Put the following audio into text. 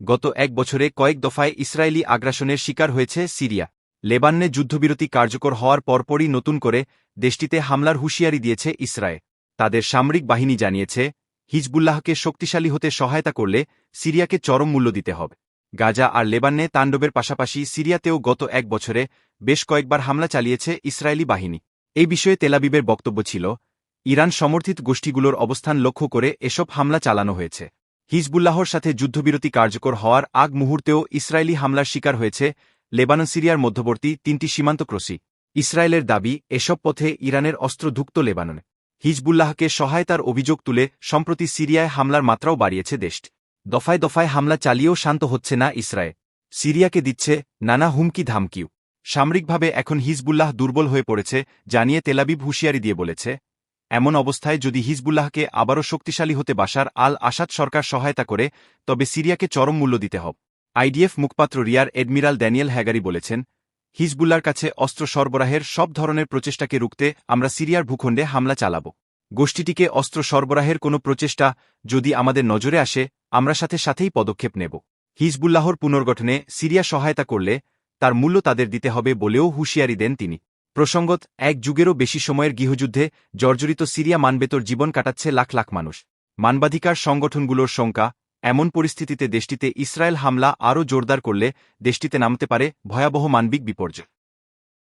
গত এক বছরে কয়েক দফায় ইসরায়েলি আগ্রাসনের শিকার হয়েছে সিরিয়া। লেবাননে যুদ্ধবিরতি কার্যকর হওয়ার পরপরই নতুন করে দেশটিতে হামলার হুঁশিয়ারি দিয়েছে ইসরায়েল। তাদের সামরিক বাহিনী জানিয়েছে, হিজবুল্লাহকে শক্তিশালী হতে সহায়তা করলে সিরিয়াকে চরম মূল্য দিতে হবে। গাজা আর লেবাননে তাণ্ডবের পাশাপাশি সিরিয়াতেও গত এক বছরে বেশ কয়েকবার হামলা চালিয়েছে ইসরায়েলি বাহিনী। এই বিষয়ে তেলাবিবের বক্তব্য ছিল, ইরান সমর্থিত গোষ্ঠীগুলোর অবস্থান লক্ষ্য করে এসব হামলা চালানো হয়েছে। হিজবুল্লাহর সাথে যুদ্ধবিরতি কার্যকর হওয়ার আগ মুহূর্তেও ইসরায়েলি হামলার শিকার হয়েছে লেবানন, সিরিয়ার মধ্যবর্তী তিনটি সীমান্ত ক্রসি ইসরায়েলের দাবি, এসব পথে ইরানের অস্ত্র ধুক্ত লেবাননে। হিজবুল্লাহকে সহায়তার অভিযোগ তুলে সম্প্রতি সিরিয়ায় হামলার মাত্রাও বাড়িয়েছে দেশটি দফায় দফায় হামলা চালিয়েও শান্ত হচ্ছে না ইসরায়েল। সিরিয়াকে দিচ্ছে নানা হুমকি ধামকিও। সামরিকভাবে এখন হিজবুল্লাহ দুর্বল হয়ে পড়েছে, জানিয়ে তেলাবিব হুঁশিয়ারি দিয়ে বলেছে এমন অবস্থায় যদি হিজবুল্লাহকে আবারও শক্তিশালী হতে বাসার আল আসাদ সরকার সহায়তা করে, তবে সিরিয়াকে চরম মূল্য দিতে হবে। আইডিএফ মুখপাত্র রিয়ার এডমিরাল ড্যানিয়েল হ্যাগারি বলেছেন হিজবুল্লার কাছে অস্ত্র সরবরাহের সব ধরনের প্রচেষ্টাকে রুখতে আমরা সিরিয়ার ভূখণ্ডে হামলা চালাব। গোষ্ঠীটিকে অস্ত্র সরবরাহের কোনো প্রচেষ্টা যদি আমাদের নজরে আসে, আমরা সাথে সাথেই পদক্ষেপ নেব। হিজবুল্লাহর পুনর্গঠনে সিরিয়া সহায়তা করলে তার মূল্য তাদের দিতে হবে বলেও হুঁশিয়ারি দেন তিনি। প্রসঙ্গত, এক যুগেরও বেশি সময়ের গৃহযুদ্ধে জর্জরিত সিরিয়া মানবেতর জীবন কাটাচ্ছে লাখ লাখ মানুষ। মানবাধিকার সংগঠনগুলোর শঙ্কা এমন পরিস্থিতিতে দেশটিতে ইসরায়েল হামলা আরও জোরদার করলে দেশটিতে নামতে পারে ভয়াবহ মানবিক বিপর্যয়।